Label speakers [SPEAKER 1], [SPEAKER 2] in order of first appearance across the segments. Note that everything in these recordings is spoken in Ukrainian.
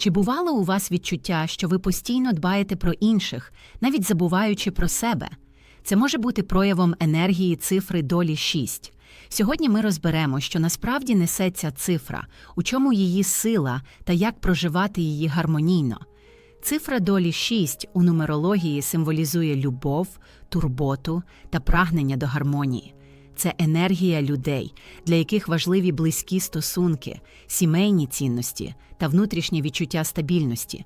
[SPEAKER 1] Чи бувало у вас відчуття, що ви постійно дбаєте про інших, навіть забуваючи про себе? Це може бути проявом енергії цифри долі 6. Сьогодні ми розберемо, що насправді несе ця цифра, у чому її сила та як проживати її гармонійно. Цифра долі 6 у нумерології символізує любов, турботу та прагнення до гармонії. Це енергія людей, для яких важливі близькі стосунки, сімейні цінності та внутрішнє відчуття стабільності.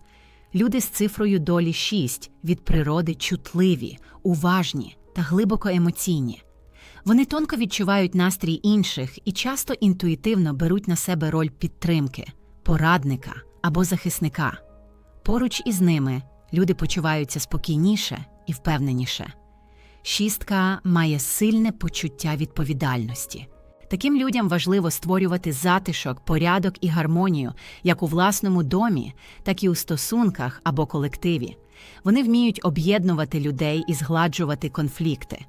[SPEAKER 1] Люди з цифрою долі 6 від природи чутливі, уважні та глибоко емоційні. Вони тонко відчувають настрій інших і часто інтуїтивно беруть на себе роль підтримки, порадника або захисника. Поруч із ними люди почуваються спокійніше і впевненіше. Шістка має сильне почуття відповідальності. Таким людям важливо створювати затишок, порядок і гармонію як у власному домі, так і у стосунках або колективі. Вони вміють об'єднувати людей і згладжувати конфлікти.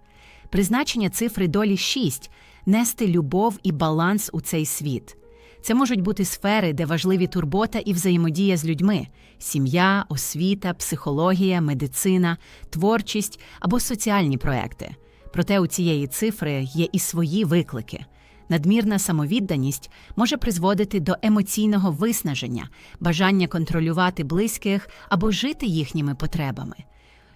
[SPEAKER 1] Призначення цифри долі 6 – нести любов і баланс у цей світ. Це можуть бути сфери, де важливі турбота і взаємодія з людьми: сім'я, освіта, психологія, медицина, творчість або соціальні проекти. Проте у цієї цифри є і свої виклики. Надмірна самовідданість може призводити до емоційного виснаження, бажання контролювати близьких або жити їхніми потребами.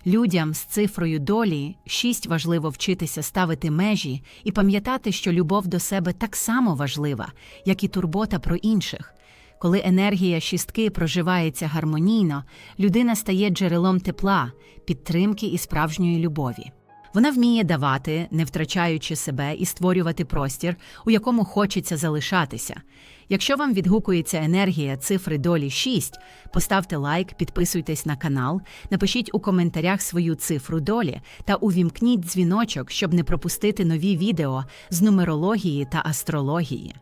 [SPEAKER 1] Людям з цифрою долі шість важливо вчитися ставити межі і пам'ятати, що любов до себе так само важлива, як і турбота про інших. Коли енергія шістки проживається гармонійно, людина стає джерелом тепла, підтримки і справжньої любові. Вона вміє давати, не втрачаючи себе, і створювати простір, у якому хочеться залишатися. Якщо вам відгукується енергія цифри долі 6, поставте лайк, підписуйтесь на канал, напишіть у коментарях свою цифру долі та увімкніть дзвіночок, щоб не пропустити нові відео з нумерології та астрології.